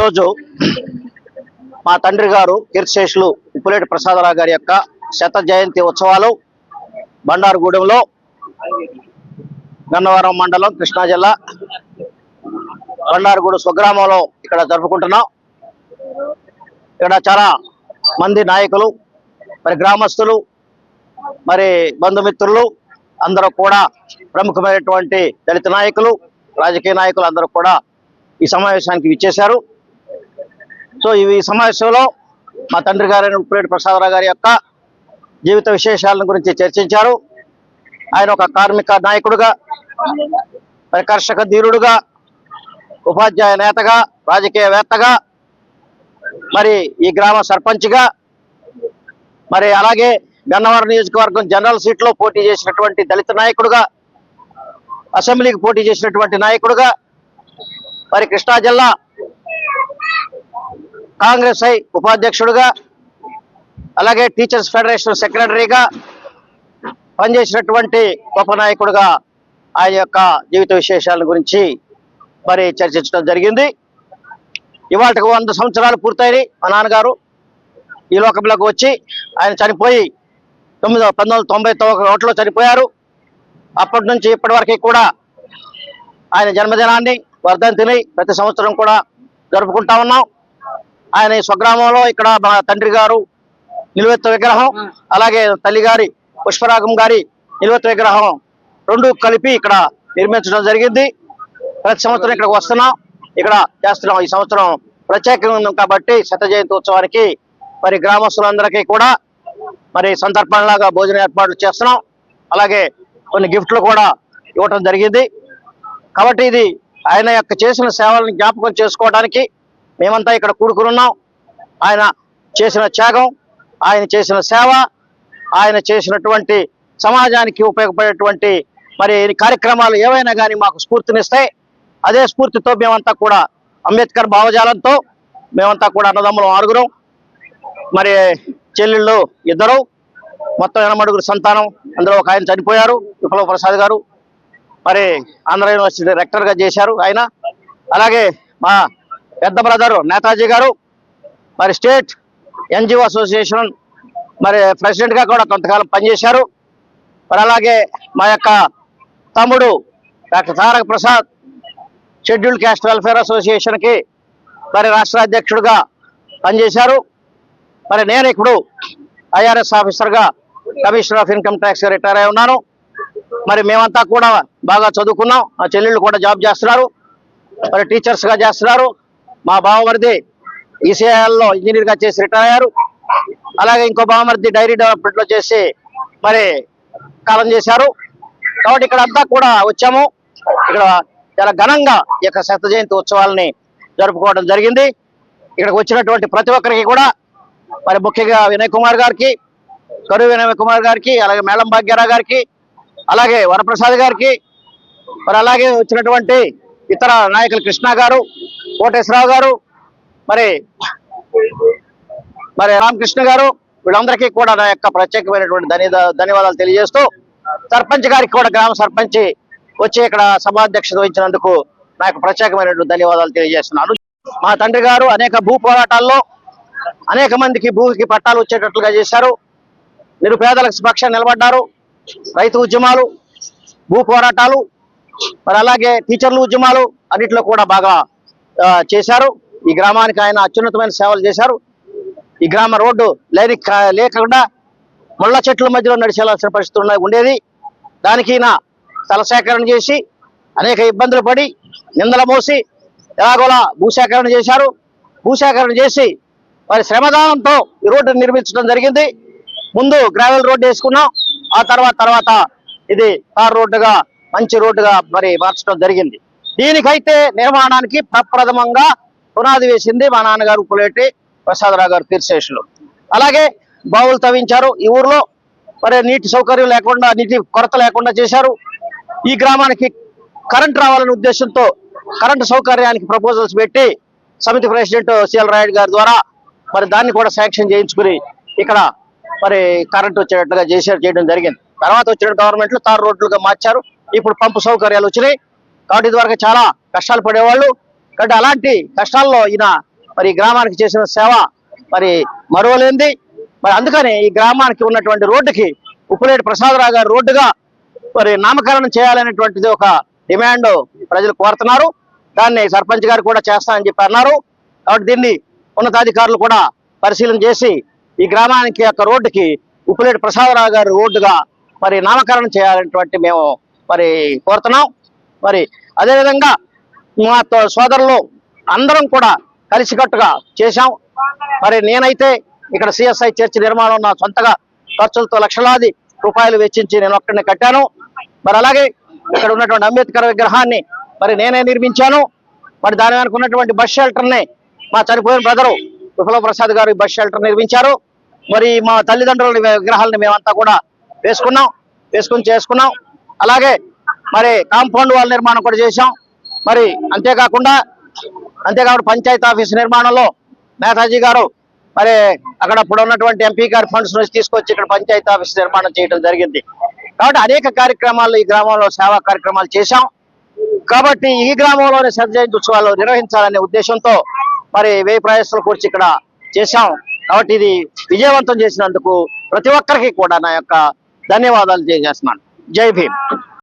ఈరోజు మా తండ్రి గారు కీర్తిశేషులు ఉప్పులేటి ప్రసాదరావు గారి యొక్క శత జయంతి ఉత్సవాలు బండారుగూడెంలో గన్నవరం మండలం కృష్ణా జిల్లా బండారుగూడెం స్వగ్రామంలో ఇక్కడ జరుపుకుంటున్నాం. ఇక్కడ చాలా మంది నాయకులు మరి గ్రామస్తులు మరి బంధుమిత్రులు అందరూ కూడా ప్రముఖమైనటువంటి దళిత నాయకులు రాజకీయ నాయకులు అందరూ కూడా ఈ సమావేశానికి విచ్చేశారు. సో ఇవి ఈ సమావేశంలో మా తండ్రి గారైన ఉప్పులేటి ప్రసాదరావు గారి యొక్క జీవిత విశేషాలను గురించి చర్చించారు. ఆయన ఒక కార్మిక నాయకుడుగా మరి కర్షక ధీరుడుగా ఉపాధ్యాయ నేతగా రాజకీయవేత్తగా మరి ఈ గ్రామ సర్పంచ్గా మరి అలాగే గన్నవరం నియోజకవర్గం జనరల్ సీట్లో పోటీ చేసినటువంటి దళిత నాయకుడుగా అసెంబ్లీకి పోటీ చేసినటువంటి నాయకుడుగా మరి కృష్ణా జిల్లా కాంగ్రెస్ ఐ ఉపాధ్యక్షుడుగా అలాగే టీచర్స్ ఫెడరేషన్ సెక్రటరీగా పనిచేసినటువంటి గొప్ప నాయకుడుగా ఆయన యొక్క జీవిత విశేషాల గురించి మరి చర్చించడం జరిగింది. ఇవాళకు వంద సంవత్సరాలు పూర్తయినాయి మా నాన్నగారు. ఈ లోకంలోకి వచ్చి ఆయన చనిపోయి తొమ్మిది పంతొమ్మిది తొంభై ఒకటిలో చనిపోయారు. అప్పటి నుంచి ఇప్పటి వరకు కూడా ఆయన జన్మదినాన్ని వర్ధంతిని ప్రతి సంవత్సరం కూడా జరుపుకుంటా ఉన్నాం. ఆయన ఈ స్వగ్రామంలో ఇక్కడ మా తండ్రి గారు నిలువెత్త విగ్రహం అలాగే తల్లి గారి పుష్పరాగం గారి నిలువెత్త విగ్రహం రెండు కలిపి ఇక్కడ నిర్మించడం జరిగింది. ప్రతి సంవత్సరం ఇక్కడికి వస్తున్నాం. ఇక్కడ చేస్తున్నాం ఈ సంవత్సరం ప్రత్యేకంగా ఉంది కాబట్టి శత జయంతి ఉత్సవానికి మరి గ్రామస్తులందరికీ కూడా మరి సందర్భంలాగా భోజన ఏర్పాట్లు చేస్తున్నాం. అలాగే కొన్ని గిఫ్ట్లు కూడా ఇవ్వటం జరిగింది. కాబట్టి ఇది ఆయన యొక్క చేసిన సేవలను జ్ఞాపకం చేసుకోవడానికి మేమంతా ఇక్కడ కూడుకున్నాం ఆయన చేసిన త్యాగం ఆయన చేసిన సేవ ఆయన చేసినటువంటి సమాజానికి ఉపయోగపడేటువంటి మరి కార్యక్రమాలు ఏవైనా కానీ మాకు స్ఫూర్తినిస్తాయి. అదే స్ఫూర్తితో మేమంతా కూడా అంబేద్కర్ భావజాలంతో మేమంతా కూడా అన్నదమ్ములం ఆరుగురం మరి చెల్లెళ్ళు ఇద్దరు మొత్తం ఎనమడుగురు సంతానం అందులో ఒక ఆయన చనిపోయారు విప్లవ ప్రసాద్ గారు. మరి ఆంధ్ర యూనివర్సిటీ రెక్టర్గా చేశారు ఆయన. అలాగే మా పెద్ద బ్రదర్ నేతాజీ గారు మరి స్టేట్ ఎన్జిఓ అసోసియేషన్ మరి ప్రెసిడెంట్గా కూడా కొంతకాలం పనిచేశారు. మరి అలాగే మా యొక్క తమ్ముడు doctor Taraka Prasad scheduled caste welfare అసోసియేషన్కి మరి రాష్ట్ర అధ్యక్షుడిగా పనిచేశారు. మరి నేను ఇప్పుడు ఐఆర్ఎస్ ఆఫీసర్గా commissioner of income tax retire అయి ఉన్నాను. మరి మేమంతా కూడా బాగా చదువుకున్నాం. మా చెల్లెళ్ళు కూడా జాబ్ చేస్తున్నారు. మరి టీచర్స్గా చేస్తున్నారు. మా బావమరిది ECIL ఇంజనీర్గా చేసి రిటైర్ అయ్యారు. అలాగే ఇంకో బావమరిది డైరీ డెవలప్మెంట్లో చేసి మరి కాలం చేశారు. కాబట్టి ఇక్కడ అంతా కూడా వచ్చాము. ఇక్కడ చాలా ఘనంగా ఈ యొక్క శత జయంతి ఉత్సవాలని జరుపుకోవడం జరిగింది. ఇక్కడికి వచ్చినటువంటి ప్రతి ఒక్కరికి కూడా మరి ముఖ్యంగా వినయ్ కుమార్ గారికి కరువు వినయ్ కుమార్ గారికి అలాగే మేళం భాగ్యరావు గారికి అలాగే వరప్రసాద్ గారికి మరి అలాగే వచ్చినటువంటి ఇతర నాయకులు కృష్ణ గారు కోటేశ్వరరావు గారు మరి మరి రామకృష్ణ గారు వీళ్ళందరికీ కూడా నా యొక్క ప్రత్యేకమైనటువంటి ధన్య ధన్యవాదాలు తెలియజేస్తూ సర్పంచ్ గారికి కూడా గ్రామ సర్పంచ్ వచ్చి ఇక్కడ సభాధ్యక్షత వహించినందుకు నా యొక్క ప్రత్యేకమైనటువంటి ధన్యవాదాలు తెలియజేస్తున్నాను. మా తండ్రి గారు అనేక భూ పోరాటాల్లో అనేక మందికి భూమికి పట్టాలు వచ్చేటట్లుగా చేశారు. నిరుపేదలకు పక్షాన్ని నిలబడ్డారు. రైతు ఉద్యమాలు భూ పోరాటాలు మరి అలాగే టీచర్లు ఉద్యమాలు అన్నిట్లో కూడా బాగా చేశారు. ఈ గ్రామానికి ఆయన అత్యున్నతమైన సేవలు చేశారు. ఈ గ్రామ రోడ్డు లేని లేకుండా ముళ్ళ చెట్ల మధ్యలో నడిచేలాల్సిన పరిస్థితి ఉండేది. దానికి ఈయన తలసేకరణ సేకరణ చేసి అనేక ఇబ్బందులు పడి నిందల మోసి ఎలాగోలా భూసేకరణ చేశారు. భూసేకరణ చేసి వారి శ్రమదానంతో ఈ రోడ్డు నిర్మించడం జరిగింది. ముందు గ్రావెల్ రోడ్డు వేసుకున్నాం. ఆ తర్వాత తర్వాత ఇది తార్ రోడ్డుగా మంచి రోడ్డుగా మరి మార్చడం జరిగింది. దీనికైతే నిర్మాణానికి ప్రప్రథమంగా పునాది వేసింది మా నాన్నగారు పులేటి ప్రసాదరావు గారు తీర్శేషులు అలాగే బావులు తవ్వించారు. ఈ ఊర్లో మరి నీటి సౌకర్యం లేకుండా నీటి కొరత లేకుండా చేశారు. ఈ గ్రామానికి కరెంట్ రావాలనే ఉద్దేశంతో కరెంటు సౌకర్యానికి ప్రపోజల్స్ పెట్టి సమితి ప్రెసిడెంట్ సిఎల్ రాయుడు గారి ద్వారా మరి దాన్ని కూడా శాంక్షన్ చేయించుకుని ఇక్కడ మరి కరెంట్ వచ్చేటట్టుగా చేశారు చేయడం జరిగింది. తర్వాత వచ్చిన గవర్నమెంట్లు తారు రోడ్లుగా మార్చారు. ఇప్పుడు పంపు సౌకర్యాలు వచ్చినాయి. కాబట్టి ఇదివరకు చాలా కష్టాలు పడేవాళ్ళు. కాబట్టి అలాంటి కష్టాల్లో ఈయన మరి ఈ గ్రామానికి చేసిన సేవ మరి మరువలేంది. మరి అందుకని ఈ గ్రామానికి ఉన్నటువంటి రోడ్డుకి ఉప్పులేటి ప్రసాదరావు గారి రోడ్డుగా మరి నామకరణం చేయాలనేటువంటిది ఒక డిమాండ్ ప్రజలు కోరుతున్నారు. దాన్ని సర్పంచ్ గారు కూడా చేస్తానని చెప్పి అన్నారు. కాబట్టి దీన్ని ఉన్నతాధికారులు కూడా పరిశీలన చేసి ఈ గ్రామానికి యొక్క రోడ్డుకి ఉప్పులేటి ప్రసాదరావు గారి రోడ్డుగా మరి నామకరణం చేయాలనేటువంటి మేము మరి కోరుతున్నాం. మరి అదేవిధంగా మా సోదరులు అందరం కూడా కలిసికట్టుగా చేశాం. మరి నేనైతే ఇక్కడ సిఎస్ఐ చర్చి నిర్మాణం నా సొంతగా ఖర్చులతో లక్షలాది రూపాయలు వెచ్చించి నేను ఒక్కడిని కట్టాను. మరి అలాగే ఇక్కడ ఉన్నటువంటి అంబేద్కర్ విగ్రహాన్ని మరి నేనే నిర్మించాను. మరి దాని వెనక ఉన్నటువంటి బస్ షెల్టర్ని మా చనిపోయిన బ్రదరు విఫల ప్రసాద్ గారు బస్ షెల్టర్ నిర్మించారు. మరి మా తల్లిదండ్రుల విగ్రహాలను మేమంతా కూడా వేసుకున్నాం వేసుకుని చేసుకున్నాం. అలాగే మరి కాంపౌండ్ వాల్ నిర్మాణం కూడా చేశాం. మరి అంతేకాకుండా అంతేకాకుండా పంచాయతీ ఆఫీస్ నిర్మాణంలో నేతాజీ గారు మరి అక్కడ అప్పుడు ఉన్నటువంటి ఎంపీ గారి ఫండ్స్ నుంచి తీసుకొచ్చి ఇక్కడ పంచాయతీ ఆఫీస్ నిర్మాణం చేయడం జరిగింది. కాబట్టి అనేక కార్యక్రమాలు ఈ గ్రామంలో సేవా కార్యక్రమాలు చేశాం. కాబట్టి ఈ గ్రామంలోనే సర్జైన్ ఉత్సవాలు నిర్వహించాలనే ఉద్దేశంతో మరి వేయి ప్రయాసాలు కూర్చి ఇక్కడ చేశాం. కాబట్టి ఇది విజయవంతం చేసినందుకు ప్రతి ఒక్కరికి కూడా నా యొక్క ధన్యవాదాలు తెలియజేస్తున్నాను. जय भीम।